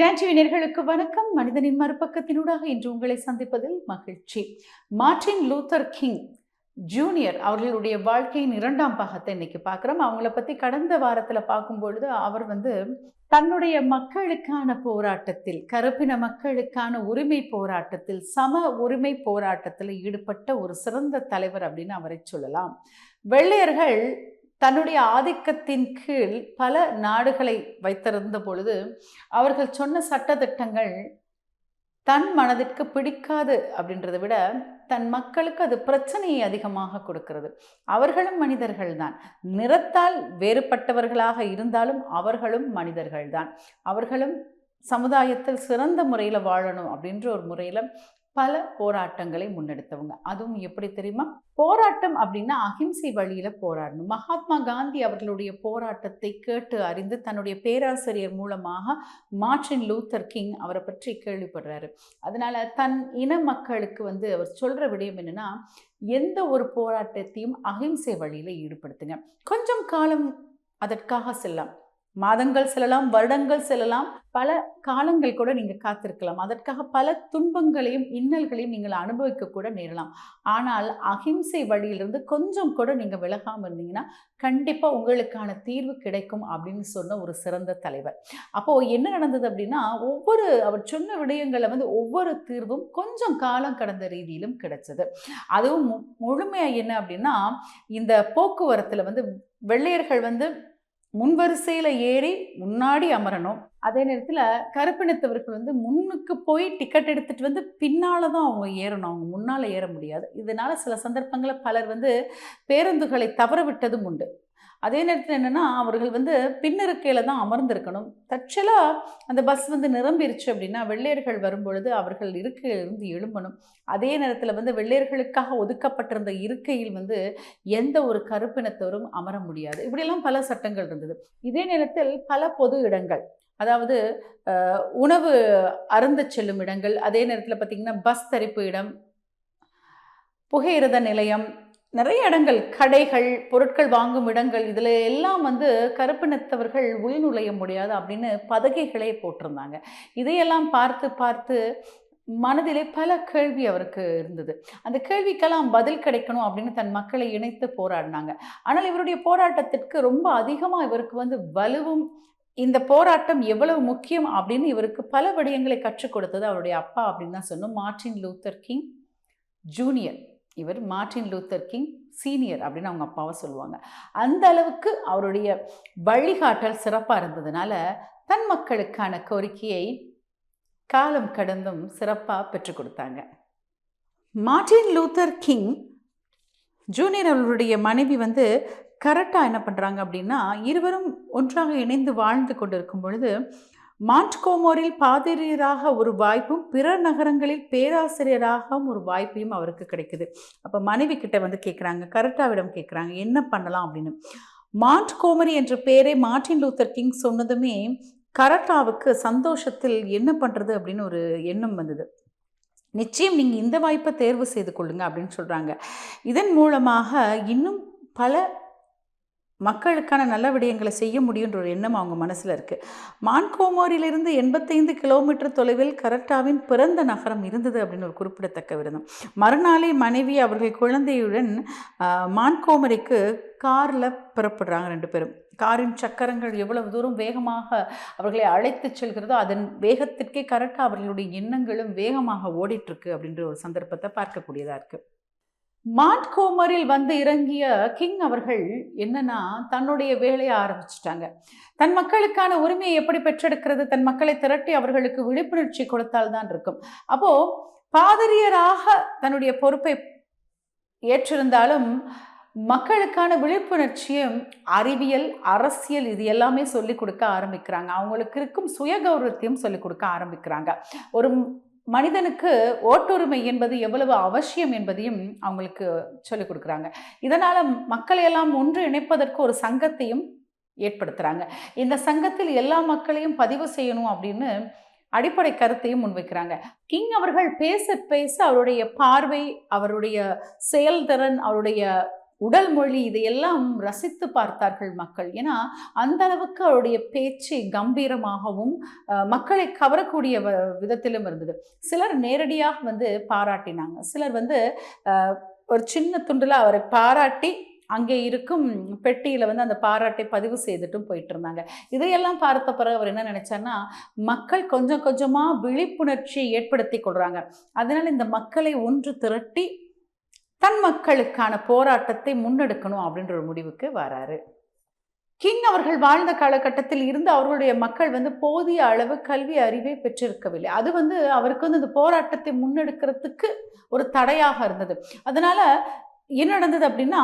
டான்டிவினர்களுக்கு வணக்கம். மனிதனின் மறுபக்கத்தினூடாக இன்று உங்களை சந்திப்பதில் மகிழ்ச்சி. மார்டின் லூத்தர் கிங் ஜூனியர் அவர்களுடைய வாழ்க்கையின் இரண்டாம் பாகத்தை இன்னைக்கு பார்க்குறோம். அவங்கள பற்றி கடந்த வாரத்தில் பார்க்கும்பொழுது அவர் வந்து தன்னுடைய மக்களுக்கான போராட்டத்தில் கருப்பின மக்களுக்கான உரிமை போராட்டத்தில் சம உரிமை போராட்டத்தில் ஈடுபட்ட ஒரு சிறந்த தலைவர் அப்படின்னு அவரை சொல்லலாம். வெள்ளையர்கள் தன்னுடைய ஆதிக்கத்தின் கீழ் பல நாடுகளை வைத்திருந்த பொழுது அவர்கள் சொன்ன சட்டத்திட்டங்கள் தன் மனதிற்கு பிடிக்காது அப்படின்றத விட தன் மக்களுக்கு அது பிரச்சனையை அதிகமாக கொடுக்கிறது. அவர்களும் மனிதர்கள் தான். நிறத்தால் வேறுபட்டவர்களாக இருந்தாலும் அவர்களும் மனிதர்கள் தான். அவர்களும் சமுதாயத்தில் சிறந்த முறையில் வாழணும் அப்படின்ற ஒரு முறையில் பல போராட்டங்களை முன்னெடுத்தவங்க. அதுவும் எப்படி தெரியுமா? போராட்டம் அப்படின்னா அகிம்சை வழியில போராடணும். மகாத்மா காந்தி அவர்களுடைய போராட்டத்தை கேட்டு அறிந்து தன்னுடைய பேராசிரியர் மூலமாக மார்டின் லூத்தர் கிங் அவரை பற்றி கேள்விப்படுறாரு. அதனால தன் இன மக்களுக்கு வந்து அவர் சொல்ற விடயம் என்னன்னா எந்த ஒரு போராட்டத்தையும் அகிம்சை வழியில ஈடுபடுத்துங்க. கொஞ்சம் காலம் அதற்காக செல்லாம் மாதங்கள் செல்லலாம் வருடங்கள் செல்லலாம். பல காலங்கள் கூட நீங்கள் காத்திருக்கலாம். அதற்காக பல துன்பங்களையும் இன்னல்களையும் நீங்கள் அனுபவிக்க கூட நேரலாம். ஆனால் அகிம்சை வழியிலிருந்து கொஞ்சம் கூட நீங்கள் விலகாமல் இருந்தீங்கன்னா கண்டிப்பாக உங்களுக்கான தீர்வு கிடைக்கும் அப்படின்னு சொன்ன ஒரு சிறந்த தலைவர். அப்போது என்ன நடந்தது அப்படின்னா ஒவ்வொரு அவர் சொன்ன விடயங்களை வந்து ஒவ்வொரு தீர்வும் கொஞ்சம் காலம் கடந்த ரீதியிலும் கிடைச்சது. அதுவும் மு முழுமையாக என்ன அப்படின்னா இந்த போக்குவரத்தில் வந்து வெள்ளையர்கள் வந்து முன்வரிசையில் ஏறி முன்னாடி அமரணும். அதே நேரத்தில் கருப்பினத்தவர்கள் வந்து முன்னுக்கு போய் டிக்கெட் எடுத்துகிட்டு வந்து பின்னால் தான் அவங்க ஏறணும். அவங்க முன்னால் ஏற முடியாது. இதனால் சில சந்தர்ப்பங்களில் பலர் வந்து பேருந்துகளை தவற விட்டதும் உண்டு. அதே நேரத்தில் என்னென்னா அவர்கள் வந்து பின்னிருக்கையில் தான் அமர்ந்திருக்கணும். தற்செயலாக அந்த பஸ் வந்து நிரம்பிருச்சு அப்படின்னா வெள்ளையர்கள் வரும்பொழுது அவர்கள் இருக்கையிலிருந்து எழும்பணும். அதே நேரத்தில் வந்து வெள்ளையர்களுக்காக ஒதுக்கப்பட்டிருந்த இருக்கையில் வந்து எந்த ஒரு கருப்பினத்தோரும் அமர முடியாது. இப்படியெல்லாம் பல சட்டங்கள் இருந்தது. இதே நேரத்தில் பல பொது இடங்கள் அதாவது உணவு அருந்த செல்லும் இடங்கள் அதே நேரத்தில் பார்த்திங்கன்னா பஸ் தரிப்பு இடம் புகையிரத நிலையம் நிறைய இடங்கள் கடைகள் பொருட்கள் வாங்கும் இடங்கள் இதில் எல்லாம் வந்து கருப்பினத்தவர்கள் உள்நுழைய முடியாது அப்படின்னு பதகைகளே போட்டிருந்தாங்க. இதையெல்லாம் பார்த்து பார்த்து மனதிலே பல கேள்வி அவருக்கு இருந்தது. அந்த கேள்விக்கெல்லாம் பதில் கிடைக்கணும் அப்படின்னு தன் மக்களை இணைத்து போராடினாங்க. ஆனால் இவருடைய போராட்டத்திற்கு ரொம்ப அதிகமாக இவருக்கு வந்து வலுவும் இந்த போராட்டம் எவ்வளவு முக்கியம் அப்படின்னு இவருக்கு பல விடயங்களை கற்றுக் கொடுத்தது அவருடைய அப்பா அப்படின்னு தான் சொன்னோம் மார்டின் லூத்தர் கிங் ஜூனியர். இவர் மார்ட்டின் லூத்தர் கிங் சீனியர் அப்படின்னு அவங்க அப்பாவை சொல்லுவாங்க. அந்த அளவுக்கு அவருடைய வழிகாட்டல் சிறப்பாக இருந்ததுனால தன் மக்களுக்கான கோரிக்கையை காலம் கடந்தும் சிறப்பாக பெற்றுக் கொடுத்தாங்க. மார்ட்டின் லூத்தர் கிங் ஜூனியர் அவர்களுடைய மனைவி வந்து கரெக்டாக என்ன பண்ணுறாங்க அப்படின்னா இருவரும் ஒன்றாக இணைந்து வாழ்ந்து கொண்டிருக்கும் பொழுது மான்ட்கோமோரில் பாதிரியராக ஒரு வாய்ப்பும் பிற நகரங்களில் பேராசிரியராகவும் ஒரு வாய்ப்பையும் அவருக்கு கிடைக்குது. அப்போ மனைவி கிட்ட வந்து கேட்குறாங்க கரெக்டாவிடம் கேட்குறாங்க என்ன பண்ணலாம் அப்படின்னு. மான்ட்கோமரி என்ற பேரை மார்ட்டின் லூத்தர் கிங் சொன்னதுமே கரட்டாவுக்கு சந்தோஷத்தில் என்ன பண்ணுறது அப்படின்னு ஒரு எண்ணம் வந்தது. நிச்சயம் நீங்கள் இந்த வாய்ப்பை தேர்வு செய்து கொள்ளுங்க அப்படின்னு சொல்கிறாங்க இதன் மூலமாக இன்னும் பல மக்களுக்கான நல்ல விடயங்களை செய்ய முடியுன்ற ஒரு எண்ணம் அவங்க மனசில் இருக்குது மான்கோமோரிலிருந்து எண்பத்தைந்து கிலோமீட்டர் தொலைவில் கரட்டாவின் பிறந்த நகரம் இருந்தது அப்படின்னு ஒரு குறிப்பிடத்தக்க விருதம் மறுநாளே மனைவி அவர்கள் குழந்தையுடன் மான்கோமரிக்கு காரில் புறப்படுறாங்க ரெண்டு பேரும். காரின் சக்கரங்கள் எவ்வளவு தூரம் வேகமாக அவர்களை அழைத்து செல்கிறதோ அதன் வேகத்திற்கே கரெக்டாக அவர்களுடைய எண்ணங்களும் வேகமாக ஓடிட்டுருக்கு அப்படின்ற ஒரு சந்தர்ப்பத்தை பார்க்கக்கூடியதாக இருக்குது மாட்கோமரில் வந்து இறங்கிய கிங் அவர்கள் என்னன்னா தன்னுடைய வேலையை ஆரம்பிச்சிட்டாங்க. தன் மக்களுக்கான உரிமையை எப்படி பெற்றெடுக்கிறது தன் மக்களை திரட்டி அவர்களுக்கு விழிப்புணர்ச்சி கொடுத்தால் தான் இருக்கும். அப்போ பாதிரியராக தன்னுடைய பொறுப்பை ஏற்றிருந்தாலும் மக்களுக்கான விழிப்புணர்ச்சியும் அறிவியல் அரசியல் இது எல்லாமே சொல்லிக் கொடுக்க ஆரம்பிக்கிறாங்க. அவங்களுக்கு இருக்கும் சுய கௌரவத்தையும் சொல்லிக் கொடுக்க ஆரம்பிக்கிறாங்க. ஒரு மனிதனுக்கு ஓட்டுரிமை என்பது எவ்வளவு அவசியம் என்பதையும் அவங்களுக்கு சொல்லிக் கொடுக்குறாங்க. இதனால் மக்களை எல்லாம் ஒன்று இணைப்பதற்கு ஒரு சங்கத்தையும் ஏற்படுத்துகிறாங்க இந்த சங்கத்தில் எல்லா மக்களையும் பதிவு செய்யணும் அப்படின்னு அடிப்படை கருத்தையும் முன்வைக்கிறாங்க. கிங் அவர்கள் பேச பேச அவருடைய பார்வை அவருடைய செயல்திறன் அவருடைய உடல் மொழி இதையெல்லாம் ரசித்து பார்த்தார்கள் மக்கள். ஏன்னா அந்த அளவுக்கு அவருடைய பேச்சு கம்பீரமாகவும் மக்களை கவரக்கூடிய வ- விதத்திலும் இருந்தது. சிலர் நேரடியாக வந்து பாராட்டினாங்க. சிலர் வந்து ஒரு சின்ன துண்டில் அவரை பாராட்டி அங்கே இருக்கும் பெட்டியில் வந்து அந்த பாராட்டை பதிவு செய்துட்டும் போயிட்டு இருந்தாங்க இதையெல்லாம் பார்த்த பிறகு அவர் என்ன நினைச்சார்னா மக்கள் கொஞ்சம் கொஞ்சமாக விழிப்புணர்ச்சியை ஏற்படுத்தி கொள்கிறாங்க அதனால் இந்த மக்களை ஒன்று திரட்டி தன் மக்களுக்கான போராட்டத்தை முன்னெடுக்கணும் அப்படின்ற ஒரு முடிவுக்கு வராரு. கிங் அவர்கள் வாழ்ந்த காலகட்டத்தில் இருந்து அவர்களுடைய மக்கள் வந்து போதிய அளவு கல்வி அறிவை பெற்றிருக்கவில்லை. அது வந்து அவருக்கு வந்து இந்த போராட்டத்தை முன்னெடுக்கிறதுக்கு ஒரு தடையாக இருந்தது. அதனால என்ன நடந்தது அப்படின்னா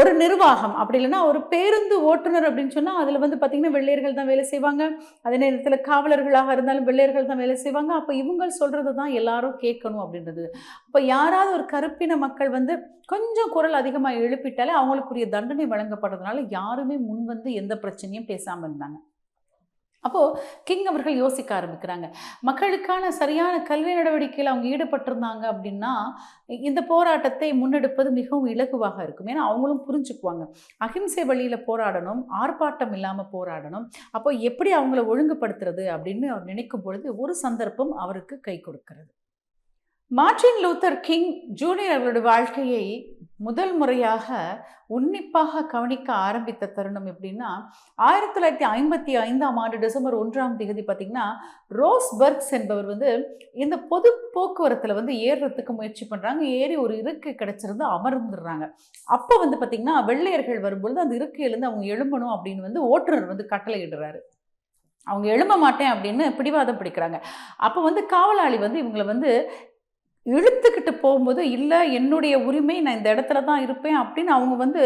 ஒரு நிர்வாகம். அப்படி இல்லைன்னா ஒரு பேருந்து ஓட்டுநர் அப்படின்னு சொன்னால் அதில் வந்து பார்த்திங்கன்னா வெள்ளையர்கள் தான் வேலை செய்வாங்க. அதே நேரத்தில் காவலர்களாக இருந்தாலும் வெள்ளையர்கள் தான் வேலை செய்வாங்க. அப்போ இவங்க சொல்கிறது தான் எல்லாரும் கேட்கணும் அப்படின்றது. அப்போ யாராவது ஒரு கருப்பின மக்கள் வந்து கொஞ்சம் குரல் அதிகமாக எழுப்பிட்டாலே அவங்களுக்குரிய தண்டனை வழங்கப்படுறதுனால யாருமே முன் வந்து எந்த பிரச்சனையும் பேசாமல் இருந்தாங்க. அப்போது கிங் அவர்கள் யோசிக்க ஆரம்பிக்கிறாங்க. மக்களுக்கான சரியான கல்வி நடவடிக்கையில் அவங்க ஈடுபட்டிருந்தாங்க அப்படின்னா இந்த போராட்டத்தை முன்னெடுப்பது மிகவும் இலகுவாக இருக்கும். ஏன்னா அவங்களும் புரிஞ்சுக்குவாங்க. அகிம்சை வழியில் போராடணும் ஆர்ப்பாட்டம் இல்லாமல் போராடணும். அப்போ எப்படி அவங்கள ஒழுங்குபடுத்துறது அப்படின்னு அவர் நினைக்கும் பொழுது ஒரு சந்தர்ப்பம் அவருக்கு கை கொடுக்கிறது. மார்டின் லூத்தர் கிங் ஜூனியர் அவர்களுடைய வாழ்க்கையை முதல் முறையாக உன்னிப்பாக கவனிக்க ஆரம்பித்த தருணம் எப்படின்னா ஆயிரத்தி தொள்ளாயிரத்தி ஐம்பத்தி ஐந்தாம் ஆண்டு டிசம்பர் ஒன்றாம் தேதி பார்த்திங்கன்னா ரோஸ்பர்க்ஸ் என்பவர் வந்து இந்த பொது போக்குவரத்தில் வந்து ஏறுறதுக்கு முயற்சி பண்ணுறாங்க ஏறி ஒரு இருக்கை கிடச்சிருந்து அமர்ந்துடுறாங்க. அப்போ வந்து பார்த்திங்கன்னா வெள்ளையர்கள் வரும்பொழுது அந்த இருக்கையிலேருந்து அவங்க எழும்பணும் அப்படின்னு வந்து ஓட்டுநர் வந்து கட்டளையிடுறாரு. அவங்க எழும்ப மாட்டேன் அப்படின்னு பிடிவாதம் பிடிக்கிறாங்க. அப்போ வந்து காவலாளி வந்து இவங்களை வந்து இழுத்துக்கிட்டு போகும்போது இல்லை என்னுடைய உரிமை நான் இந்த இடத்துல தான் இருப்பேன் அப்படின்னு அவங்க வந்து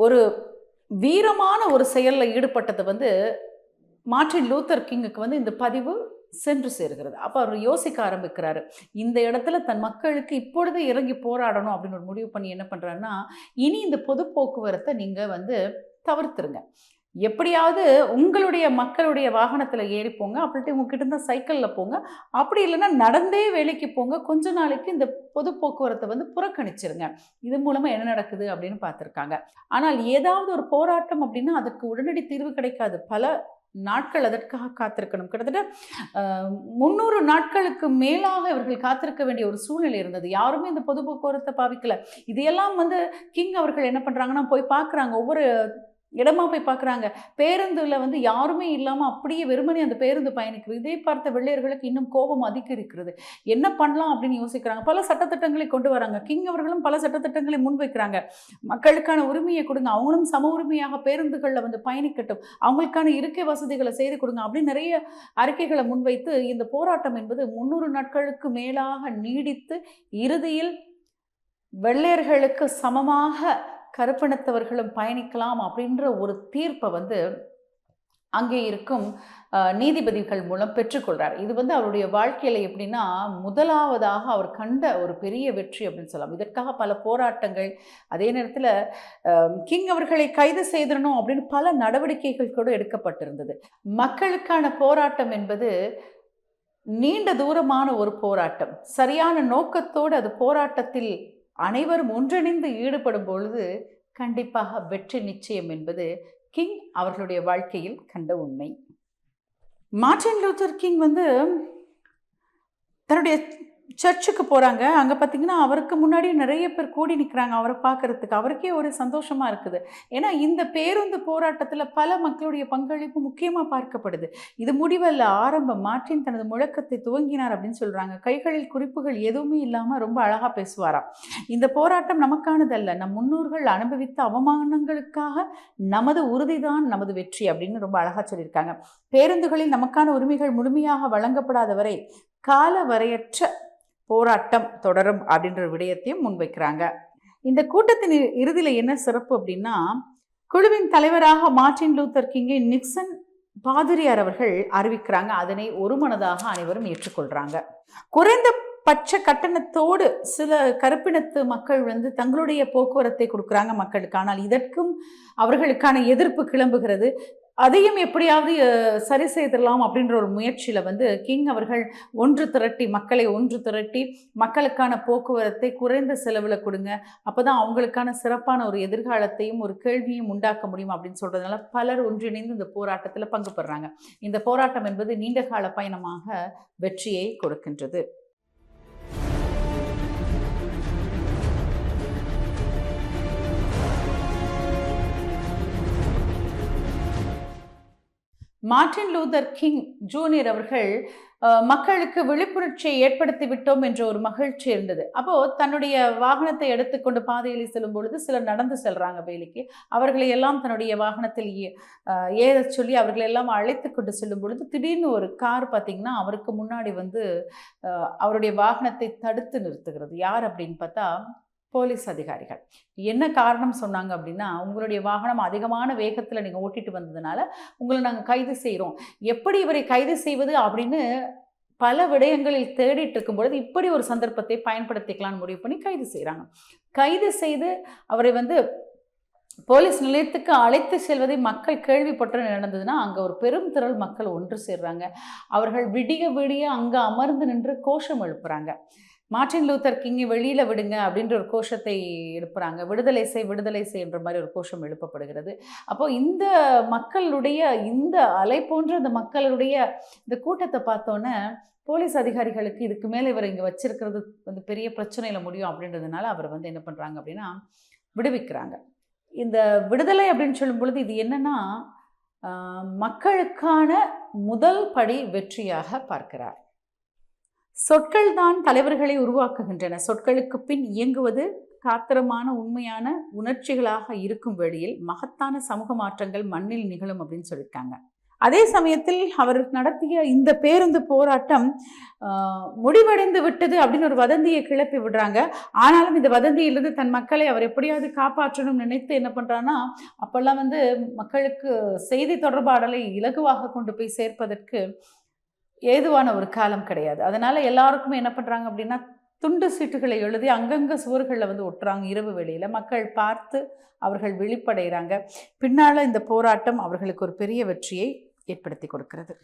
ஒரு வீரமான ஒரு செயலில் ஈடுபட்டது வந்து மார்டின் லூத்தர் கிங்குக்கு வந்து இந்த பதிவு சென்று சேர்கிறது. அப்போ அவர் யோசிக்க ஆரம்பிக்கிறாரு இந்த இடத்துல தன் மக்களுக்கு இப்பொழுது இறங்கி போராடணும் அப்படின்னு ஒரு முடிவு பண்ணி என்ன பண்ணுறாருன்னா இனி இந்த பொது போக்குவரத்தை நீங்கள் வந்து தவிர்த்துருங்க. எப்படியாவது உங்களுடைய மக்களுடைய வாகனத்தில் ஏறி போங்க அப்படின்ட்டு உங்ககிட்ட இருந்தால் சைக்கிளில் போங்க. அப்படி இல்லைன்னா நடந்தே வேலைக்கு போங்க. கொஞ்ச நாளைக்கு இந்த பொது போக்குவரத்தை வந்து புறக்கணிச்சிருங்க. இது மூலமாக என்ன நடக்குது அப்படின்னு பார்த்துருக்காங்க. ஆனால் ஏதாவது ஒரு போராட்டம் அப்படின்னா அதுக்கு உடனடி தீர்வு கிடைக்காது. பல நாட்கள் அதற்காக காத்திருக்கணும். கிட்டத்தட்ட முந்நூறு நாட்களுக்கு மேலாக இவர்கள் காத்திருக்க வேண்டிய ஒரு சூழ்நிலை இருந்தது. யாருமே இந்த பொது போக்குவரத்தை பாவிக்கல. இதையெல்லாம் வந்து கிங் அவர்கள் என்ன பண்ணுறாங்கன்னா போய் பார்க்குறாங்க. ஒவ்வொரு இடமா போய் பார்க்குறாங்க பேருந்தில் வந்து யாருமே இல்லாமல் அப்படியே வெறுமனே அந்த பேருந்து பயணிக்கிறது இதை பார்த்த வெள்ளையர்களுக்கு இன்னும் கோபம் அதிகரிக்கிறது. என்ன பண்ணலாம் அப்படின்னு யோசிக்கிறாங்க. பல சட்டத்திட்டங்களை கொண்டு வராங்க. கிங் அவர்களும் பல சட்டத்திட்டங்களை முன்வைக்கிறாங்க மக்களுக்கான உரிமையை கொடுங்க. அவங்களும் சம உரிமையாக பேருந்துகளில் வந்து பயணிக்கட்டும். அவங்களுக்கான இருக்கை வசதிகளை செய்து கொடுங்க அப்படின்னு நிறைய அறிக்கைகளை முன்வைத்து இந்த போராட்டம் என்பது முந்நூறு நாட்களுக்கு மேலாக நீடித்து இறுதியில் வெள்ளையர்களுக்கு சமமாக கருப்பினத்தவர்களும் பயணிக்கலாம் அப்படின்ற ஒரு தீர்ப்பை வந்து அங்கே இருக்கும் நீதிபதிகள் மூலம் பெற்றுக்கொள்கிறார் இது வந்து அவருடைய வாழ்க்கையில் எப்படின்னா முதலாவதாக அவர் கண்ட ஒரு பெரிய வெற்றி அப்படின்னு சொல்லலாம். இதற்காக பல போராட்டங்கள் அதே நேரத்தில் கிங் அவர்களை கைது செய்திடணும் அப்படின்னு பல நடவடிக்கைகள் கூட எடுக்கப்பட்டிருந்தது. மக்களுக்கான போராட்டம் என்பது நீண்ட தூரமான ஒரு போராட்டம். சரியான நோக்கத்தோடு அது போராட்டத்தில் அனைவரும் ஒன்றிணைந்து ஈடுபடும் பொழுது கண்டிப்பாக வெற்றி நிச்சயம் என்பது கிங் அவர்களுடைய வாழ்க்கையில் கண்ட உண்மை. மார்டின் லூத்தர் கிங் வந்து தன்னுடைய சர்ச்சுக்கு போகிறாங்க அங்கே பார்த்தீங்கன்னா அவருக்கு முன்னாடி நிறைய பேர் கூடி நிற்கிறாங்க அவரை பார்க்கறதுக்கு. அவருக்கே ஒரு சந்தோஷமாக இருக்குது. ஏன்னா இந்த பேருந்து போராட்டத்தில் பல மக்களுடைய பங்களிப்பு முக்கியமாக பார்க்கப்படுது. இது முடிவல்ல. ஆரம்பம் மாற்றின் தனது முழக்கத்தை துவங்கினார் அப்படின்னு சொல்கிறாங்க கைகளில் குறிப்புகள் எதுவுமே இல்லாமல் ரொம்ப அழகாக பேசுவாராம். இந்த போராட்டம் நமக்கானதல்ல. நம் முன்னோர்கள் அனுபவித்த அவமானங்களுக்காக நமது உறுதிதான் நமது வெற்றி அப்படின்னு ரொம்ப அழகாக சொல்லியிருக்காங்க. பேருந்துகளில் நமக்கான உரிமைகள் முழுமையாக வழங்கப்படாத வரை கால வரையற்ற போராட்டம் தொடரும் அப்படின்ற விடயத்தையும் முன்வைக்கிறாங்க. இந்த கூட்டத்தின் இறுதியில் இறுதியில என்ன சிறப்பு அப்படின்னா குழுவின் தலைவராக மார்டின் லூத்தர் கிங்கை நிக்சன் பாதிரியார் அவர்கள் அறிவிக்கிறாங்க. அதனை ஒருமனதாக அனைவரும் ஏற்றுக்கொள்றாங்க. குறைந்த பட்ச கட்டணத்தோடு சில கருப்பினத்து மக்கள் வந்து தங்களுடைய போக்குவரத்தை கொடுக்குறாங்க மக்களுக்கு. ஆனால் இதற்கும் அவர்களுக்கான எதிர்ப்பு கிளம்புகிறது. அதையும் எப்படியாவது சரி செய்திடலாம் அப்படின்ற ஒரு முயற்சியில் வந்து கிங் அவர்கள் ஒன்று திரட்டி மக்களை ஒன்று திரட்டி மக்களுக்கான போக்குவரத்தை குறைந்த செலவில் கொடுங்க. அப்போ தான் அவங்களுக்கான சிறப்பான ஒரு எதிர்காலத்தையும் ஒரு கேள்வியும் உண்டாக்க முடியும் அப்படின்னு சொல்கிறதுனால பலர் ஒன்றிணைந்து இந்த போராட்டத்தில் பங்கு பெறுறாங்க இந்த போராட்டம் என்பது நீண்டகால பயணமாக வெற்றியை கொடுக்கின்றது. மார்ட்டின் லூதர் கிங் ஜூனியர் அவர்கள் மக்களுக்கு விழிப்புணர்ச்சியை ஏற்படுத்தி விட்டோம் என்ற ஒரு மகிழ்ச்சி இருந்தது. அப்போ தன்னுடைய வாகனத்தை எடுத்துக்கொண்டு பாதையில் செல்லும் பொழுது சிலர் நடந்து செல்றாங்க வேலைக்கு. அவர்களை எல்லாம் தன்னுடைய வாகனத்தில் ஏ- ஏறச் சொல்லி அவர்களை எல்லாம் அழைத்து கொண்டு செல்லும் பொழுது திடீர்னு ஒரு கார் பார்த்தீங்கன்னா அவருக்கு முன்னாடி வந்து அவருடைய வாகனத்தை தடுத்து நிறுத்துகிறது. யார் அப்படின்னு பார்த்தா போலீஸ் அதிகாரிகள். என்ன காரணம் சொன்னாங்க அப்படின்னா உங்களுடைய வாகனம் அதிகமான வேகத்தில் நீங்கள் ஓட்டிட்டு வந்ததுனால உங்களை நாங்கள் கைது செய்கிறோம் எப்படி இவரை கைது செய்வது அப்படின்னு பல விடயங்களில் தேடிட்டு இருக்கும் பொழுது இப்படி ஒரு சந்தர்ப்பத்தை பயன்படுத்திக்கலாம்னு முடிவு பண்ணி கைது செய்கிறாங்க கைது செய்து அவரை வந்து போலீஸ் நிலையத்துக்கு அழைத்து செல்வதை மக்கள் கேள்விப்பட்டு நடந்ததுன்னா அங்கே ஒரு பெரும் திரள் மக்கள் ஒன்று சேர்றாங்க. அவர்கள் விடிய விடிய அங்கே அமர்ந்து நின்று கோஷம் எழுப்புறாங்க. மார்ட்டின் லூத்தர் கிங்கை வெளியில் விடுங்க அப்படின்ற ஒரு கோஷத்தை எழுப்புறாங்க. விடுதலை செய் விடுதலை செய்ன்ற மாதிரி ஒரு கோஷம் எழுப்பப்படுகிறது. அப்போ இந்த மக்களுடைய இந்த அலை போன்ற இந்த மக்களுடைய இந்த கூட்டத்தை பார்த்தோன்னே போலீஸ் அதிகாரிகளுக்கு இதுக்கு மேலே இவர் இங்கே வச்சிருக்கிறது வந்து பெரிய பிரச்சனையில் முடியும் அப்படின்றதுனால அவர் வந்து என்ன பண்ணுறாங்க அப்படின்னா விடுவிக்கிறாங்க. இந்த விடுதலை அப்படின்னு சொல்லும் பொழுது இது என்னன்னா மக்களுக்கான முதல் படி வெற்றியாக பார்க்கிறார். சொற்கள் தான் தலைவர்களை உருவாக்குகின்றன. சொற்களுக்கு பின் இயங்குவது காத்திரமான உண்மையான உணர்ச்சிகளாக இருக்கும் வேளையில் மகத்தான சமூக மாற்றங்கள் மண்ணில் நிகழும் அப்படின்னு சொல்லியிருக்காங்க. அதே சமயத்தில் அவர் நடத்திய இந்த பேருந்து போராட்டம் முடிவடைந்து விட்டது அப்படின்னு ஒரு வதந்தியை கிளப்பி விடுறாங்க. ஆனாலும் இந்த வதந்தியிலிருந்து தன் மக்களை அவர் எப்படியாவது காப்பாற்றணும்னு நினைத்து என்ன பண்ணுறான்னா அப்போல்லாம் வந்து மக்களுக்கு செய்தி தொடர்பாடலை இலகுவாக கொண்டு போய் சேர்ப்பதற்கு ஏதுவான ஒரு காலம் கிடையாது. அதனால் எல்லாருக்குமே என்ன பண்ணுறாங்க அப்படின்னா துண்டு சீட்டுகளை எழுதி அங்கங்கே சுவர்களில் வந்து ஒட்டுறாங்க இரவு வேளையில். மக்கள் பார்த்து அவர்கள் விழிப்படைகிறாங்க பின்னால் இந்த போராட்டம் அவர்களுக்கு ஒரு பெரிய வெற்றியை ஏற்படுத்தி கொடுக்கிறது.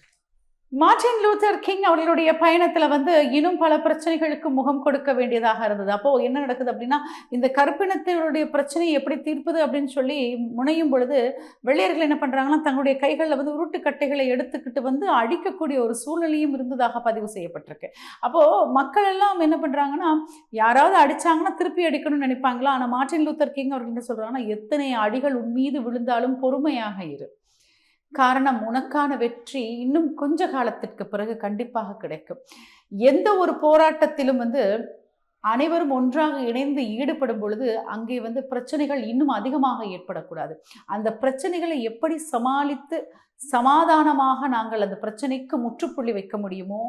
மார்டின் லூத்தர் கிங் அவர்களுடைய பயணத்தில் வந்து இன்னும் பல பிரச்சனைகளுக்கு முகம் கொடுக்க வேண்டியதாக இருந்தது. அப்போது என்ன நடக்குது அப்படின்னா இந்த கருப்பினத்தினுடைய பிரச்சனையை எப்படி தீர்ப்பது அப்படின்னு சொல்லி முனையும் பொழுது வெள்ளையர்கள் என்ன பண்ணுறாங்கன்னா தங்களுடைய கைகளில் வந்து உருட்டுக்கட்டைகளை எடுத்துக்கிட்டு வந்து அழிக்கக்கூடிய ஒரு சூழ்நிலையும் இருந்ததாக பதிவு செய்யப்பட்டிருக்கு. அப்போது மக்கள் எல்லாம் என்ன பண்ணுறாங்கன்னா யாராவது அடிச்சாங்கன்னா திருப்பி அடிக்கணும்னு நினைப்பாங்களா? ஆனால் மார்டின் லூத்தர் கிங் அவர்கள் என்ன சொல்கிறாங்கன்னா எத்தனை அடிகள் உன் மீது விழுந்தாலும் பொறுமையாக இரு. காரணம் உனக்கான வெற்றி இன்னும் கொஞ்ச காலத்திற்கு பிறகு கண்டிப்பாக கிடைக்கும். எந்த ஒரு போராட்டத்திலும் வந்து அனைவரும் ஒன்றாக இணைந்து ஈடுபடும் பொழுது அங்கே வந்து பிரச்சனைகள் இன்னும் அதிகமாக ஏற்படக்கூடாது. அந்த பிரச்சனைகளை எப்படி சமாளித்து சமாதானமாக நாங்கள் அந்த பிரச்சனைக்கு முற்றுப்புள்ளி வைக்க முடியுமோ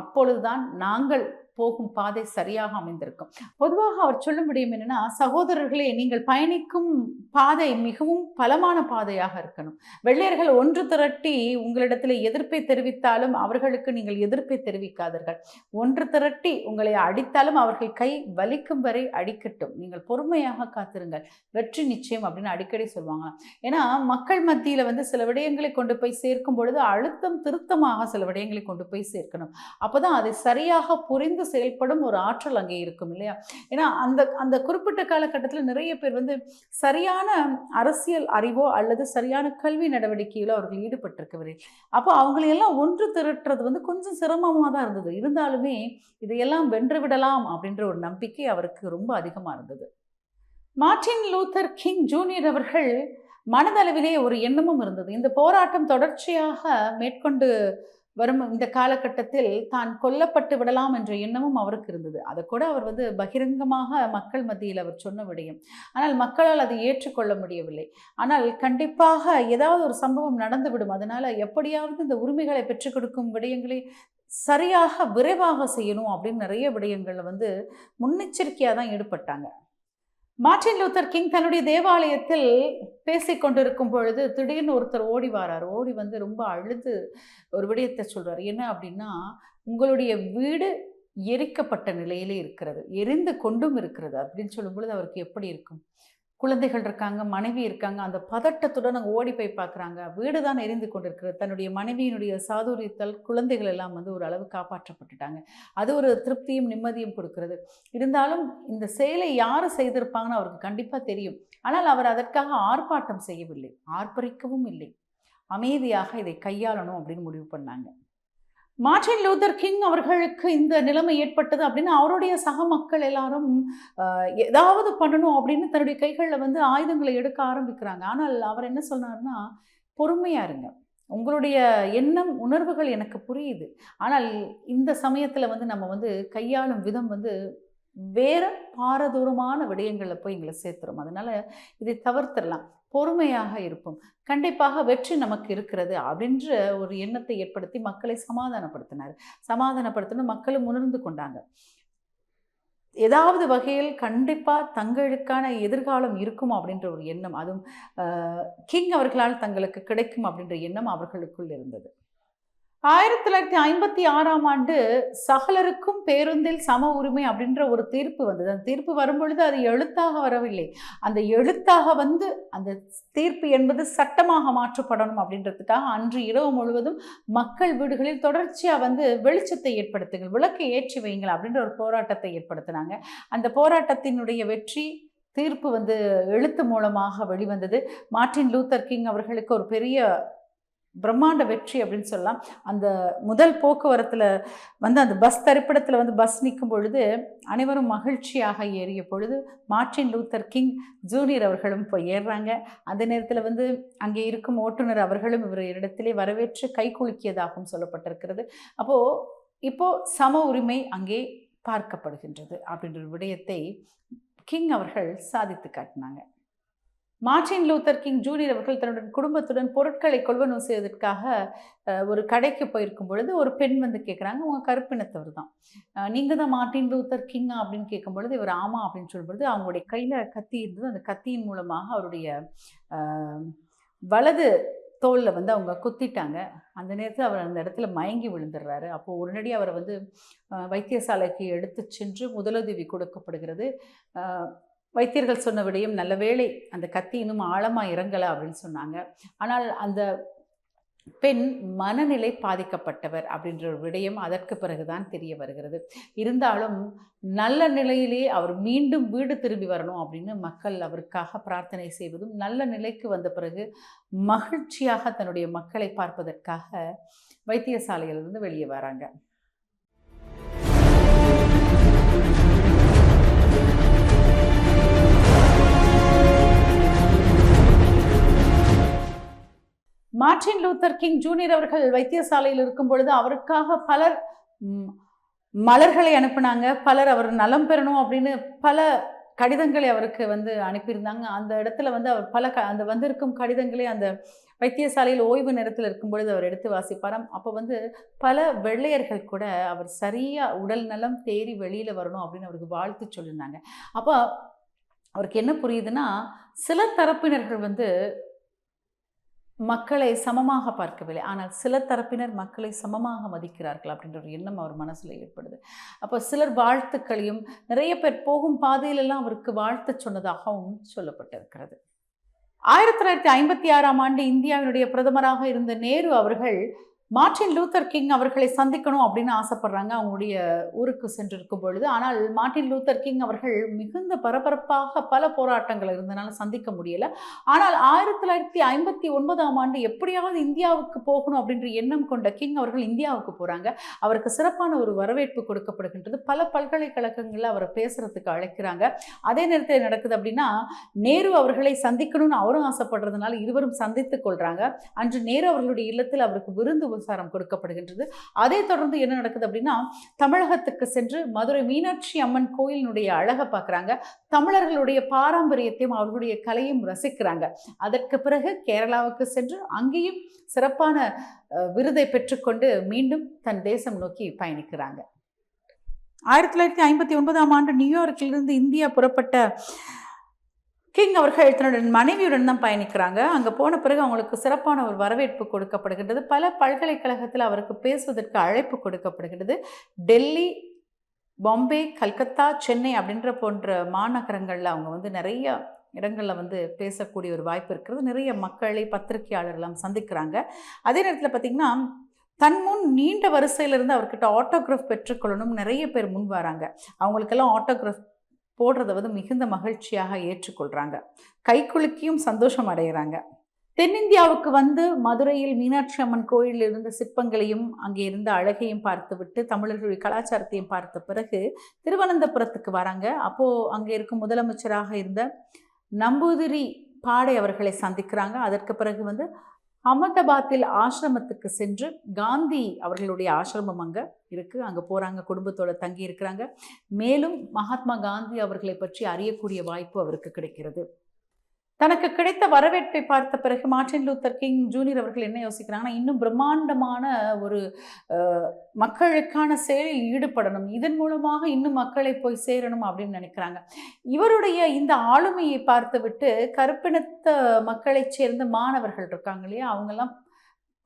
அப்பொழுதுதான் நாங்கள் போகும் பாதை சரியாக அமைந்திருக்கும். பொதுவாக அவர் சொல்ல முடியும் என்னன்னா சகோதரர்களே நீங்கள் பயணிக்கும் பாதை மிகவும் பலமான பாதையாக இருக்கணும். வெள்ளையர்கள் ஒன்று திரட்டி உங்களிடத்தில் எதிர்ப்பை தெரிவித்தாலும் அவர்களுக்கு நீங்கள் எதிர்ப்பை தெரிவிக்காதீர்கள். ஒன்று திரட்டி உங்களை அடித்தாலும் அவர்கள் கை வலிக்கும் வரை அடிக்கட்டும். நீங்கள் பொறுமையாக காத்திருங்கள். வெற்றி நிச்சயம் அப்படின்னு அடிக்கடி சொல்லுவாங்க ஏன்னா மக்கள் மத்தியில் வந்து சில விடயங்களை கொண்டு போய் சேர்க்கும் பொழுது அழுத்தம் திருத்தமாக சில விடயங்களை கொண்டு போய் சேர்க்கணும். அப்போதான் அதை சரியாக புரிந்து செயல்படும் ஒரு ஆற்றல் அங்கே இருக்கும் இல்லையா? ஏன்னா அந்த அந்த குறிப்பிட்ட காலகட்டத்தில் நிறைய பேர் வந்து சரியான அரசியல் அறிவோ அல்லது சரியான கல்வி நடவடிக்கையிலோ அவர்கள் ஈடுபட்டிருக்கவில்லை. அப்போ அவங்களையெல்லாம் ஒன்று திரட்டுறது வந்து கொஞ்சம் சிரமமாக தான் இருந்தது. இருந்தாலுமே இதையெல்லாம் வென்று விடலாம் அப்படின்ற ஒரு நம்பிக்கை அவருக்கு ரொம்ப அதிகமாக இருந்தது. மார்ட்டின் லூத்தர் கிங் ஜூனியர் அவர்கள் மனதளவிலே ஒரு எண்ணமும் இருந்தது. இந்த போராட்டம் தொடர்ச்சியாக மேற்கொண்டு வரும் இந்த காலகட்டத்தில் தான் கொல்லப்பட்டு விடலாம் என்ற எண்ணமும் அவருக்கு இருந்தது. அதை கூட அவர் வந்து பகிரங்கமாக மக்கள் மத்தியில் அவர் சொன்ன விடயம். ஆனால் மக்களால் அதை ஏற்றுக்கொள்ள முடியவில்லை. ஆனால் கண்டிப்பாக ஏதாவது ஒரு சம்பவம் நடந்துவிடும் அதனால் எப்படியாவது இந்த உரிமைகளை பெற்றுக் கொடுக்கும் விடயங்களை சரியாக விரைவாக செய்யணும் அப்படின்னு நிறைய விடயங்களில் வந்து முன்னெச்சரிக்கையாக தான் ஈடுபட்டாங்க. மார்டின் லூத்தர் கிங் தன்னுடைய தேவாலயத்தில் பேசிக் கொண்டிருக்கும் பொழுது திடீர்னு ஒருத்தர் ஓடி வாரார். ஓடி வந்து ரொம்ப அழுது ஒரு விடயத்தை சொல்கிறார் என்ன அப்படின்னா உங்களுடைய வீடு எரிக்கப்பட்ட நிலையிலே இருக்கிறது. எரிந்து கொண்டும் இருக்கிறது. அப்படின்னு சொல்லும் பொழுது அவருக்கு எப்படி இருக்கும்? குழந்தைகள் இருக்காங்க மனைவி இருக்காங்க அந்த பதட்டத்துடன் அங்கே ஓடி போய் பார்க்குறாங்க வீடு தான் எரிந்து கொண்டிருக்கிறது. தன்னுடைய மனைவியினுடைய சாதுரியத்தால் குழந்தைகள் எல்லாம் வந்து ஒரு அளவு காப்பாற்றப்பட்டுட்டாங்க. அது ஒரு திருப்தியும் நிம்மதியும் கொடுக்கிறது. இருந்தாலும் இந்த செயலை யார் செய்திருப்பாங்கன்னு அவருக்கு கண்டிப்பாக தெரியும். ஆனால் அவர் அதற்காக ஆர்ப்பாட்டம் செய்யவில்லை. ஆர்ப்பரிக்கவும் இல்லை. அமைதியாக இதை கையாளணும் அப்படின்னு முடிவு பண்ணாங்க. மார்டின் லூதர் கிங் அவர்களுக்கு இந்த நிலைமை ஏற்பட்டது அப்படின்னு அவருடைய சக மக்கள் எல்லாரும் ஏதாவது பண்ணணும் அப்படின்னு தன்னுடைய கைகளில் வந்து ஆயுதங்களை எடுக்க ஆரம்பிக்கிறாங்க. ஆனால் அவர் என்ன சொன்னார்னா பொறுமையாக இருங்க. உங்களுடைய எண்ணம் உணர்வுகள் எனக்கு புரியுது. ஆனால் இந்த சமயத்தில் வந்து நம்ம வந்து கையாளும் விதம் வந்து வேறு பாரதூரமான விடயங்களில் போய் எங்களை சேர்த்துரும். அதனால் இதை தவிர்த்திடலாம். பொறுமையாக இருப்போம். கண்டிப்பாக வெற்றி நமக்கு இருக்கிறது அப்படின்ற ஒரு எண்ணத்தை ஏற்படுத்தி மக்களை சமாதானப்படுத்தினார். சமாதானப்படுத்தணும் மக்களும் உணர்ந்து கொண்டாங்க. ஏதாவது வகையில் கண்டிப்பாக தங்களுக்கான எதிர்காலம் இருக்கும் அப்படின்ற ஒரு எண்ணம் அதுவும் கிங் அவர்களால் தங்களுக்கு கிடைக்கும் அப்படின்ற எண்ணம் அவர்களுக்குள் இருந்தது. ஆயிரத்தி தொள்ளாயிரத்தி ஐம்பத்தி ஆறாம் ஆண்டு சகலருக்கும் பேருந்தில் சம உரிமை அப்படின்ற ஒரு தீர்ப்பு வந்தது. அந்த தீர்ப்பு வரும்பொழுது அது எழுத்தாக வரவில்லை. அந்த எழுத்தாக வந்து அந்த தீர்ப்பு என்பது சட்டமாக மாற்றப்படணும் அப்படின்றதுக்காக அன்று இரவு முழுவதும் மக்கள் வீடுகளில் தொடர்ச்சியாக வந்து வெளிச்சத்தை ஏற்படுத்துங்கள் விளக்கை ஏற்றி வைங்கள் அப்படின்ற ஒரு போராட்டத்தை ஏற்படுத்தினாங்க. அந்த போராட்டத்தினுடைய வெற்றி தீர்ப்பு வந்து எழுத்து மூலமாக வெளிவந்தது. மார்ட்டின் லூத்தர் கிங் அவர்களுக்கு ஒரு பெரிய பிரம்மாண்ட வெற்றி அப்படின்னு சொல்லலாம். அந்த முதல் போக்குவரத்தில் வந்து அந்த பஸ் தரிப்பிடத்தில் வந்து பஸ் நிற்கும் பொழுது அனைவரும் மகிழ்ச்சியாக ஏறிய பொழுது மார்டின் லூத்தர் கிங் ஜூனியர் அவர்களும் போய் ஏறுறாங்க. அந்த நேரத்தில் வந்து அங்கே இருக்கும் ஓட்டுநர் அவர்களும் இவர் இடத்திலே வரவேற்று கை குலுக்கியதாகவும் சொல்லப்பட்டிருக்கிறது. அப்போது இப்போ சம உரிமை அங்கே பார்க்கப்படுகின்றது அப்படின்ற விடயத்தை கிங் அவர்கள் சாதித்து காட்டினாங்க. மார்ட்டின் லூத்தர் கிங் ஜூனியர் அவர்கள் தன்னுடைய குடும்பத்துடன் பொருட்களை கொள்வனவு செய்வதற்காக ஒரு கடைக்கு போயிருக்கும் பொழுது ஒரு பெண் வந்து கேட்குறாங்க உங்கள் கருப்பினத்தவர் தான் நீங்கள் தான் மார்ட்டின் லூத்தர் கிங்கா அப்படின்னு கேட்கும் பொழுது இவர் ஆமா அப்படின்னு சொல்லும் பொழுது அவங்களுடைய கையில் கத்தி இருந்தது. அந்த கத்தியின் மூலமாக அவருடைய வலது தோலில் வந்து அவங்க குத்திட்டாங்க. அந்த நேரத்தில் அவர் அந்த இடத்துல மயங்கி விழுந்துடுறாரு. அப்போது உடனடி அவரை வந்து வைத்தியசாலைக்கு எடுத்து சென்று முதலுதவி கொடுக்கப்படுகிறது. வைத்தியர்கள் சொன்ன விடயம் நல்ல வேளை அந்த கத்தி இன்னும் ஆழமாக இறங்கலை அப்படின்னு சொன்னாங்க. ஆனால் அந்த பெண் மனநிலை பாதிக்கப்பட்டவர் அப்படின்ற ஒரு விடயம் அதற்கு பிறகுதான் தெரிய வருகிறது. இருந்தாலும் நல்ல நிலையிலே அவர் மீண்டும் வீடு திரும்பி வரணும் அப்படின்னு மக்கள் அவருக்காக பிரார்த்தனை செய்வதும் நல்ல நிலைக்கு வந்த பிறகு மகிழ்ச்சியாக தன்னுடைய மக்களை பார்ப்பதற்காக வைத்தியசாலையிலிருந்து வெளியே வராங்க. மார்டின் லூத்தர் கிங் ஜூனியர் அவர்கள் வைத்தியசாலையில் இருக்கும் பொழுது அவருக்காக பலர் மலர்களை அனுப்புனாங்க. பலர் அவர் நலம் பெறணும் அப்படின்னு பல கடிதங்களை அவருக்கு வந்து அனுப்பியிருந்தாங்க. அந்த இடத்துல வந்து அவர் பல க அந்த வந்திருக்கும் கடிதங்களை அந்த வைத்தியசாலையில் ஓய்வு நேரத்தில் இருக்கும் பொழுது அவர் எடுத்து வாசிப்பாராம். அப்போ வந்து பல வெள்ளையர்கள் கூட அவர் சரியாக உடல் நலம் தேறி வெளியில் வரணும் அப்படின்னு அவருக்கு வாழ்த்து சொல்லியிருந்தாங்க. அப்போ அவருக்கு என்ன புரியுதுன்னா சில தரப்பினர்கள் வந்து மக்களை சமமாக பார்க்கவில்லை. ஆனால் சில தரப்பினர் மக்களை சமமாக மதிக்கிறார்கள் அப்படின்ற ஒரு எண்ணம் அவர் மனசில் ஏற்படுது. அப்போ சிலர் வாழ்த்துக்களையும் நிறைய பேர் போகும் பாதையிலெல்லாம் அவருக்கு வாழ்த்து சொன்னதாகவும் சொல்லப்பட்டிருக்கிறது. ஆயிரத்தி தொள்ளாயிரத்தி ஐம்பத்தி ஆறாம் ஆண்டு இந்தியாவினுடைய பிரதமராக இருந்த நேரு அவர்கள் மார்ட்டின் லூத்தர் கிங் அவர்களை சந்திக்கணும் அப்படின்னு ஆசைப்படுறாங்க. அவங்களுடைய ஊருக்கு சென்றிருக்கும் பொழுது. ஆனால் மார்ட்டின் லூத்தர் கிங் அவர்கள் மிகுந்த பரபரப்பாக பல போராட்டங்கள் இருந்தனால சந்திக்க முடியல. ஆனால் ஆயிரத்தி தொள்ளாயிரத்தி ஐம்பத்தி ஒன்பதாம் ஆண்டு எப்படியாவது இந்தியாவுக்கு போகணும் அப்படின்ற எண்ணம் கொண்ட கிங் அவர்கள் இந்தியாவுக்கு போகிறாங்க அவருக்கு சிறப்பான ஒரு வரவேற்பு கொடுக்கப்படுகின்றது. பல பல்கலைக்கழகங்களில் அவரை பேசுகிறதுக்கு அழைக்கிறாங்க. அதே நேரத்தில் நடக்குது அப்படின்னா நேரு அவர்களை சந்திக்கணும்னு அவரும் ஆசைப்படுறதுனால இருவரும் சந்தித்துக் கொள்கிறாங்க அன்று நேரு அவர்களுடைய இல்லத்தில் அவருக்கு விருந்து உபசாரம் கொடுக்கப்படுகின்றது. அதை தொடர்ந்து என்ன நடக்குது அப்படின்னா தமிழகத்துக்கு சென்று மதுரை மீனாட்சி அம்மன் கோயிலினுடைய அழகை பார்க்குறாங்க. தமிழர்களுடைய பாரம்பரியத்தையும் அவர்களுடைய கலையும் ரசிக்கிறாங்க. அதற்கு பிறகு கேரளாவுக்கு சென்று அங்கேயும் சிறப்பான விருதை பெற்றுக்கொண்டு மீண்டும் தன் தேசம் நோக்கி பயணிக்கிறாங்க. ஆயிரத்தி தொள்ளாயிரத்தி ஐம்பத்தி ஒன்பதாம் ஆண்டு நியூயார்க்கிலிருந்து இந்தியா புறப்பட்ட கிங் அவர்கள் தன்னுடைய மனைவியுடன் தான் பயணிக்கிறாங்க. அங்கே போன பிறகு அவங்களுக்கு சிறப்பான ஒரு வரவேற்பு கொடுக்கப்படுகின்றது. பல பல்கலைக்கழகத்தில் அவருக்கு பேசுவதற்கு அழைப்பு கொடுக்கப்படுகின்றது. டெல்லி பாம்பே கல்கத்தா சென்னை அப்படின்ற போன்ற மாநகரங்களில் அவங்க வந்து நிறைய இடங்களில் வந்து பேசக்கூடிய ஒரு வாய்ப்பு இருக்கிறது. நிறைய மக்களை பத்திரிகையாளர்கள்லாம் சந்திக்கிறாங்க. அதே நேரத்தில் பார்த்திங்கன்னா தன் முன் நீண்ட வரிசையிலிருந்து அவர்கிட்ட ஆட்டோகிராஃப் பெற்றுக்கொள்ளணும் நிறைய பேர் முன் வராங்க. அவங்களுக்கெல்லாம் ஆட்டோகிராஃப் போடுறத வந்து மிகுந்த மகிழ்ச்சியாக ஏற்றுக்கொள்கிறாங்க கைக்குலுக்கியும் சந்தோஷம் அடைகிறாங்க தென்னிந்தியாவுக்கு வந்து மதுரையில் மீனாட்சி அம்மன் கோயிலில் இருந்த சிற்பங்களையும் அங்கே இருந்த அழகையும் பார்த்துவிட்டு தமிழர்களுடைய கலாச்சாரத்தையும் பார்த்த பிறகு திருவனந்தபுரத்துக்கு வராங்க. அப்போது அங்கே இருக்கும் முதலமைச்சராக இருந்த நம்பூதிரி பாடை அவர்களை சந்திக்கிறாங்க. அதற்கு பிறகு வந்து அகமதாபாத்தில் ஆசிரமத்துக்கு சென்று காந்தி அவர்களுடைய ஆசிரமம் அங்கே இருக்குது அங்கே போகிறாங்க குடும்பத்தோட தங்கி இருக்கிறாங்க. மேலும் மகாத்மா காந்தி அவர்களை பற்றி அறியக்கூடிய வாய்ப்பு அவருக்கு கிடைக்கிறது. தனக்கு கிடைத்த வரவேற்பை பார்த்த பிறகு மார்ட்டின் லூத்தர் கிங் ஜூனியர் அவர்கள் என்ன யோசிக்கிறாங்கன்னா இன்னும் பிரம்மாண்டமான ஒரு மக்களுக்கான செயலில் ஈடுபடணும். இதன் மூலமாக இன்னும் மக்களை போய் சேரணும் அப்படின்னு நினைக்கிறாங்க. இவருடைய இந்த ஆளுமையை பார்த்துவிட்டு கருப்பினத்த மக்களைச் சேர்ந்த மாணவர்கள் இருக்காங்க இல்லையா? அவங்கெல்லாம்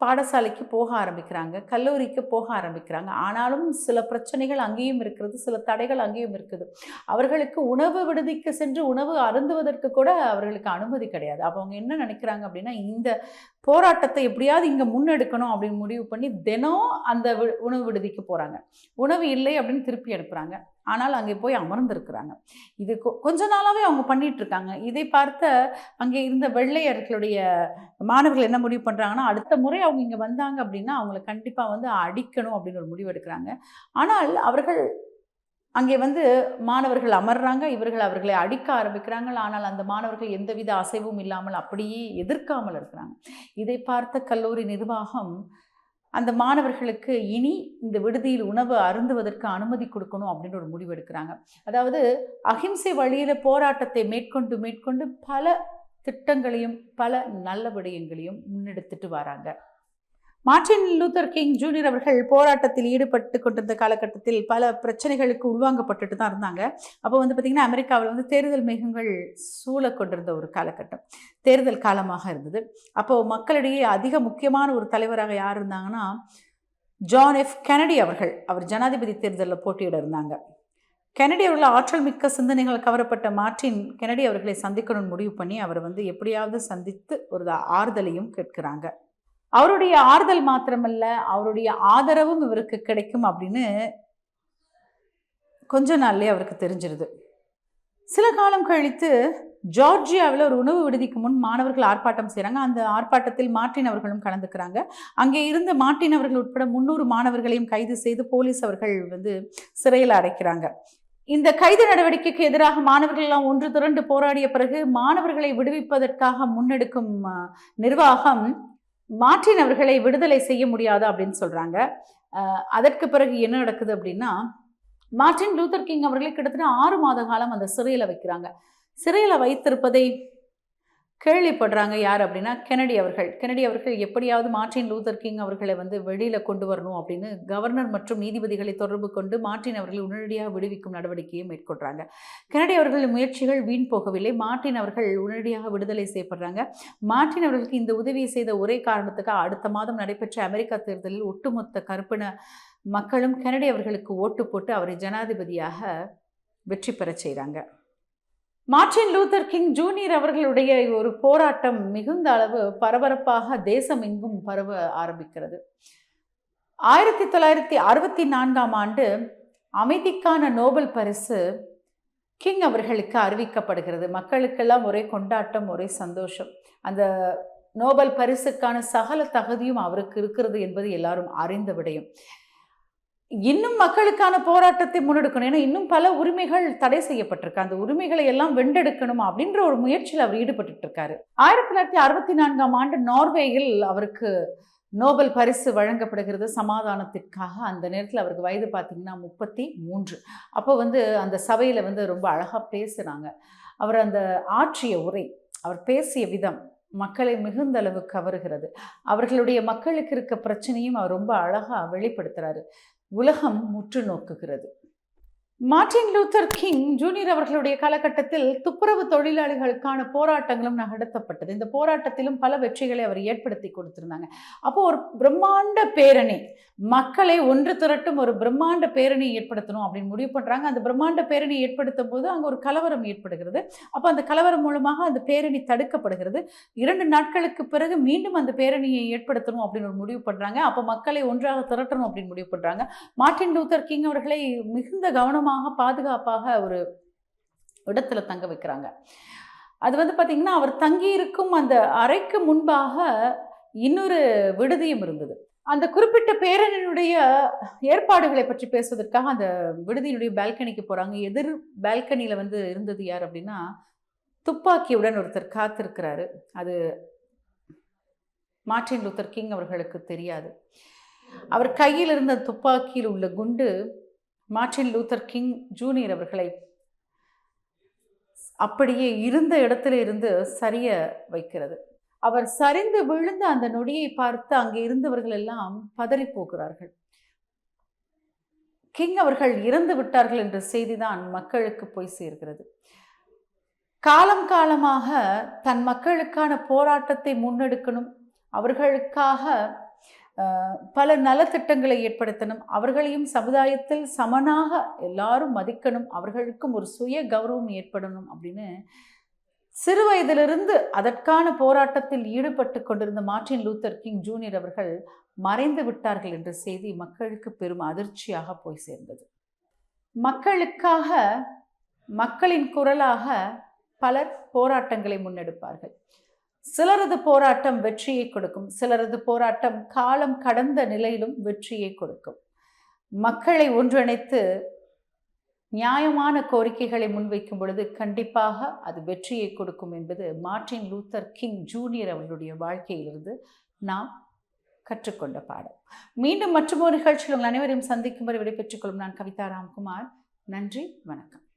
பாடசாலைக்கு போக ஆரம்பிக்கிறாங்க கல்லூரிக்கு போக ஆரம்பிக்கிறாங்க. ஆனாலும் சில பிரச்சனைகள் அங்கேயும் இருக்கிறது சில தடைகள் அங்கேயும் இருக்குது. அவர்களுக்கு உணவு விடுதிக்கு சென்று உணவு அருந்துவதற்கு கூட அவர்களுக்கு அனுமதி கிடையாது. அப்போ அவங்க என்ன நினைக்கிறாங்க அப்படின்னா இந்த போராட்டத்தை எப்படியாவது இங்கே முன்னெடுக்கணும் அப்படின்னு முடிவு பண்ணி தினம் அந்த வி- உணவு விடுதிக்கு போகிறாங்க உணவு இல்லை அப்படின்னு திருப்பி அனுப்புகிறாங்க ஆனால் அங்கே போய் அமர்ந்திருக்கிறாங்க. இது கொ- கொஞ்ச நாளாகவே அவங்க பண்ணிட்டு இருக்காங்க இதை பார்த்த அங்கே இருந்த வெள்ளையர்களுடைய மாணவர்கள் என்ன முடிவு பண்ணுறாங்கன்னா அடுத்த முறை அவங்க இங்கே வந்தாங்க அப்படின்னா அவங்கள கண்டிப்பாக வந்து அடிக்கணும் அப்படின்னு ஒரு முடிவு எடுக்கிறாங்க. ஆனால் அவர்கள் அங்கே வந்து மாணவர்கள் அமர்றாங்க இவர்கள் அவர்களை அடிக்க ஆரம்பிக்கிறாங்க. ஆனால் அந்த மாணவர்கள் எந்தவித அசைவும் இல்லாமல் அப்படியே எதிர்க்காமல் இருக்கிறாங்க. இதை பார்த்த கல்லூரி நிர்வாகம் அந்த மாணவர்களுக்கு இனி இந்த விடுதியில் உணவு அருந்துவதற்கு அனுமதி கொடுக்கணும் அப்படின்னு ஒரு முடிவு எடுக்கிறாங்க. அதாவது அகிம்சை வழியில் போராட்டத்தை மேற்கொண்டு மேற்கொண்டு பல திட்டங்களையும் பல நல்ல விடயங்களையும் முன்னெடுத்துட்டு வராங்க. மார்டின் லூத்தர் கிங் ஜூனியர் அவர்கள் போராட்டத்தில் ஈடுபட்டு கொண்டிருந்த காலகட்டத்தில் பல பிரச்சனைகளுக்கு உள்வாங்கப்பட்டுட்டு தான் இருந்தாங்க. அப்போ வந்து பார்த்திங்கன்னா அமெரிக்காவில் வந்து தேர்தல் மேகங்கள் சூழ கொண்டிருந்த ஒரு காலகட்டம். தேர்தல் காலமாக இருந்தது. அப்போது மக்களிடையே அதிக முக்கியமான ஒரு தலைவராக யார் இருந்தாங்கன்னா ஜான் எஃப் கெனடி அவர்கள். அவர் ஜனாதிபதி தேர்தலில் போட்டியிட இருந்தாங்க. கெனடி அவர்கள் ஆற்றல் மிக்க சிந்தனைகள் கவரப்பட்ட மார்டின் கெனடி அவர்களை சந்திக்கணும்னு முடிவு பண்ணி அவர் வந்து எப்படியாவது சந்தித்து ஒரு ஆறுதலையும் கேட்கிறாங்க. அவருடைய ஆறுதல் மாத்திரமல்ல அவருடைய ஆதரவும் இவருக்கு கிடைக்கும் அப்படின்னு கொஞ்ச நாள்லேயே அவருக்கு தெரிஞ்சிருது. சில காலம் கழித்து ஜார்ஜியாவில் ஒரு உணவு விடுதிக்கு முன் மாணவர்கள் ஆர்ப்பாட்டம் செய்கிறாங்க அந்த ஆர்ப்பாட்டத்தில் மார்ட்டின் அவர்களும் கலந்துக்கிறாங்க. அங்கே இருந்த மார்ட்டின் அவர்கள் உட்பட முந்நூறு மாணவர்களையும் கைது செய்து போலீஸ் அவர்கள் வந்து சிறையில் அடைக்கிறாங்க. இந்த கைது நடவடிக்கைக்கு எதிராக மாணவர்கள் எல்லாம் ஒன்று திரண்டு போராடிய பிறகு மாணவர்களை விடுவிப்பதற்காக முன்னெடுக்கும் நிர்வாகம் மாற்றினவர்களை அவர்களை விடுதலை செய்ய முடியாது அப்படின்னு சொல்கிறாங்க அதற்கு பிறகு என்ன நடக்குது அப்படின்னா மார்டின் லூத்தர் கிங் அவர்களை கிட்டத்தட்ட ஆறு மாத காலம் அந்த சிறையில் வைக்கிறாங்க. சிறையில் வைத்திருப்பதை கேள்விப்படுறாங்க யார் அப்படின்னா கெனடி அவர்கள். கெனடி அவர்கள் எப்படியாவது மார்டின் லூதர் கிங் அவர்களை வந்து வெளியில் கொண்டு வரணும் அப்படின்னு கவர்னர் மற்றும் நீதிபதிகளை தொடர்பு கொண்டு மார்டின் அவர்களை உடனடியாக விடுவிக்கும் நடவடிக்கையை மேற்கொள்கிறாங்க கெனடி அவர்களின் முயற்சிகள் வீண் போகவில்லை. மார்டின் அவர்கள் உடனடியாக விடுதலை செய்யப்படுறாங்க. மார்டின் அவர்களுக்கு இந்த உதவியை செய்த ஒரே காரணத்துக்காக அடுத்த மாதம் நடைபெற்ற அமெரிக்கா தேர்தலில் ஒட்டுமொத்த கருப்பின மக்களும் கெனடி அவர்களுக்கு ஓட்டு போட்டு அவரை ஜனாதிபதியாக வெற்றி பெறச் செய்கிறாங்க மார்ட்டின் லூத்தர் கிங் ஜூனியர் அவர்களுடைய ஒரு போராட்டம் மிகுந்த அளவு பரபரப்பாக தேசம் எங்கும் பரவ ஆரம்பிக்கிறது. ஆயிரத்தி தொள்ளாயிரத்தி அறுபத்தி நான்காம் ஆண்டு அமைதிக்கான நோபல் பரிசு கிங் அவர்களுக்கு அறிவிக்கப்படுகிறது. மக்களுக்கெல்லாம் ஒரே கொண்டாட்டம் ஒரே சந்தோஷம். அந்த நோபல் பரிசுக்கான சகல தகுதியும் அவருக்கு இருக்கிறது என்பது எல்லாரும் அறிந்த விடையும். இன்னும் மக்களுக்கான போராட்டத்தை முன்னெடுக்கணும். ஏன்னா இன்னும் பல உரிமைகள் தடை செய்யப்பட்டிருக்கு. அந்த உரிமைகளை எல்லாம் வென்றெடுக்கணும் அப்படின்ற ஒரு முயற்சியில் அவர் ஈடுபட்டு இருக்காரு. ஆயிரத்தி தொள்ளாயிரத்தி அறுபத்தி நான்காம் ஆண்டு நார்வேயில் அவருக்கு நோபல் பரிசு வழங்கப்படுகிறது. சமாதானத்திற்காக அந்த நேரத்தில் அவருக்கு வயது பார்த்தீங்கன்னா முப்பத்தி மூன்று. அப்போ வந்து அந்த சபையில் வந்து ரொம்ப அழகாக பேசுகிறாங்க அவர் அந்த ஆற்றிய உரை அவர் பேசிய விதம் மக்களை மிகுந்த அளவு கவருகிறது. அவர்களுடைய மக்களுக்கு இருக்க பிரச்சனையும் அவர் ரொம்ப அழகாக வெளிப்படுத்துகிறாரு உலகம் முற்று நோக்குகிறது மார்ட்டின் லூத்தர் கிங் ஜூனியர் அவர்களுடைய காலகட்டத்தில் துப்புரவு தொழிலாளிகளுக்கான போராட்டங்களும் நடத்தப்பட்டது. இந்த போராட்டத்திலும் பல வெற்றிகளை அவர் ஏற்படுத்தி கொடுத்திருந்தாங்க. அப்போ ஒரு பிரம்மாண்ட பேரணி மக்களை ஒன்று திரட்டும் ஒரு பிரம்மாண்ட பேரணி ஏற்படுத்தணும் அப்படின்னு முடிவு பண்ணுறாங்க அந்த பிரம்மாண்ட பேரணி ஏற்படுத்தும் போது அங்கே ஒரு கலவரம் ஏற்படுகிறது. அப்போ அந்த கலவரம் மூலமாக அந்த பேரணி தடுக்கப்படுகிறது. இரண்டு நாட்களுக்கு பிறகு மீண்டும் அந்த பேரணியை ஏற்படுத்தணும் அப்படின்னு ஒரு முடிவு பண்ணுறாங்க அப்போ மக்களை ஒன்றாக திரட்டணும் அப்படின்னு முடிவு பண்ணுறாங்க மார்ட்டின் லூத்தர் கிங் அவர்களை மிகுந்த கவனமாக பாதுகாப்பாக ஒரு இடத்துல தங்க வைக்கிறாங்க. அது வந்து பார்த்திங்கன்னா அவர் தங்கியிருக்கும் அந்த அறைக்கு முன்பாக இன்னொரு விடுதியும் இருந்தது. அந்த குறிப்பிட்ட பேரணியினுடைய ஏற்பாடுகளை பற்றி பேசுவதற்காக அந்த விடுதியினுடைய பால்கனிக்கு போகிறாங்க எதிர் பால்கனியில் வந்து இருந்தது யார் அப்படின்னா துப்பாக்கியுடன் ஒருத்தர் காத்திருக்கிறாரு. அது மார்ட்டின் லூத்தர் கிங் அவர்களுக்கு தெரியாது. அவர் கையில் இருந்த துப்பாக்கியில் உள்ள குண்டு மார்டின் லூத்தர் கிங் ஜூனியர் அவர்களை அப்படியே இருந்த இடத்துல இருந்து சரிய வைக்கிறது. அவர் சரிந்து விழுந்த அந்த நொடியை பார்த்து அங்கே இருந்தவர்கள் எல்லாம் பதறி போகிறார்கள். கிங் அவர்கள் இறந்து விட்டார்கள் என்ற செய்திதான் மக்களுக்கு போய் சேர்கிறது. காலம் காலமாக தன் மக்களுக்கான போராட்டத்தை முன்னெடுக்கணும் அவர்களுக்காக பல நலத்திட்டங்களை ஏற்படுத்தணும். அவர்களையும் சமுதாயத்தில் சமனாக எல்லாரும் மதிக்கணும். அவர்களுக்கும் ஒரு சுய கௌரவம் ஏற்படணும் அப்படின்னு சிறு வயதிலிருந்து அதற்கான போராட்டத்தில் ஈடுபட்டு கொண்டிருந்த மார்டின் லூத்தர் கிங் ஜூனியர் அவர்கள் மறைந்து விட்டார்கள் என்ற செய்தி மக்களுக்கு பெரும் அதிர்ச்சியாக போய் சேர்ந்தது. மக்களுக்காக மக்களின் குரலாக பலர் போராட்டங்களை முன்னெடுப்பார்கள். சிலரது போராட்டம் வெற்றியை கொடுக்கும் சிலரது போராட்டம் காலம் கடந்த நிலையிலும் வெற்றியை கொடுக்கும். மக்களை ஒன்றிணைத்து நியாயமான கோரிக்கைகளை முன்வைக்கும் பொழுது கண்டிப்பாக அது வெற்றியை கொடுக்கும் என்பது மார்ட்டின் லூத்தர் கிங் ஜூனியர் அவர்களுடைய வாழ்க்கையிலிருந்து நாம் கற்றுக்கொண்ட பாடம். மீண்டும் மற்றொரு நிகழ்ச்சியில் உங்கள் அனைவரையும் சந்திக்கும் வரை விடைபெற்றுக் கொள்ளும் நான் கவிதா ராம்குமார். நன்றி வணக்கம்.